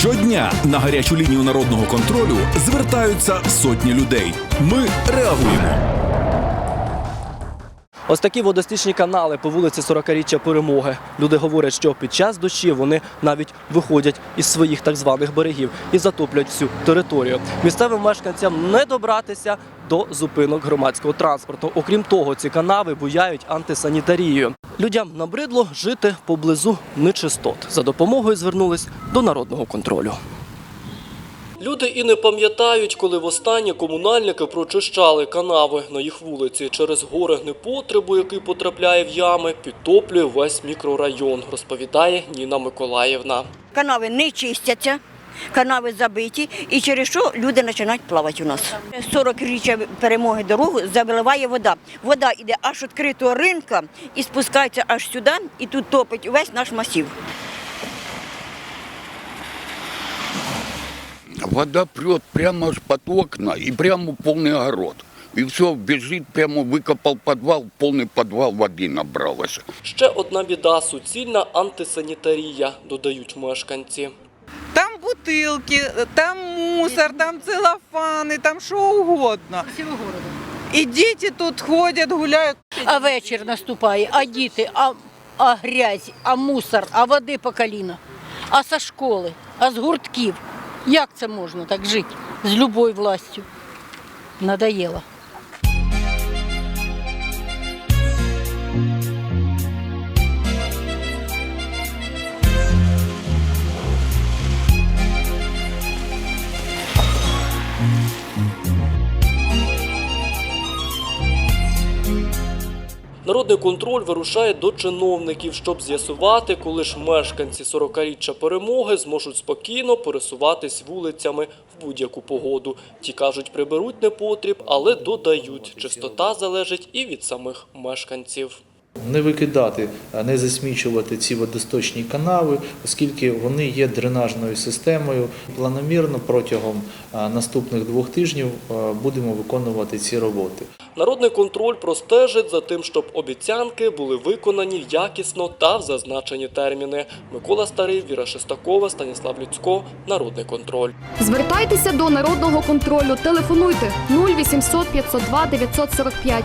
Щодня на гарячу лінію народного контролю звертаються сотні людей. Ми реагуємо. Ось такі водостічні канали по вулиці 40-річчя перемоги. Люди говорять, що під час дощів вони навіть виходять із своїх так званих берегів і затоплять всю територію. Місцевим мешканцям не добратися до зупинок громадського транспорту. Окрім того, ці канави буяють антисанітарією. Людям набридло жити поблизу нечистот. За допомогою звернулись до народного контролю. Люди і не пам'ятають, коли востаннє комунальники прочищали канави на їх вулиці через горе непотребу, який потрапляє в ями, підтоплює весь мікрорайон, розповідає Ніна Миколаївна. Канави не чистяться, канави забиті, і через що люди починають плавати у нас. 40 річчя перемоги дорогу заливає вода. Вода йде аж відкритого ринка і спускається аж сюди, і тут топить весь наш масів. Вода прет прямо аж под окна и прямо полный огород. И все, бежит, прямо выкопал подвал, полный подвал воды набралось. Ще одна біда суцільна антисанітарія, додають мешканці. Бутилки, там мусор, там целлофаны, там що угодно. І діти тут ходять, гуляють. А вечір наступає, а діти, а, а грязь, а мусор, а води по коліна, а со школи, а з гуртків. Як це можна так жити з любою властю? Надоело. Народний контроль вирушає до чиновників, щоб з'ясувати, коли ж мешканці 40-річчя перемоги зможуть спокійно пересуватись вулицями в будь-яку погоду. Ті кажуть, приберуть непотріб, але додають, чистота залежить і від самих мешканців. Не викидати, не засмічувати ці водосточні канави, оскільки вони є дренажною системою. Планомірно протягом наступних двох тижнів будемо виконувати ці роботи. Народний контроль простежить за тим, щоб обіцянки були виконані якісно та в зазначені терміни. Микола Старий, Віра Шестакова, Станіслав Люцько, Народний контроль. Звертайтеся до народного контролю. Телефонуйте 0800 502 945.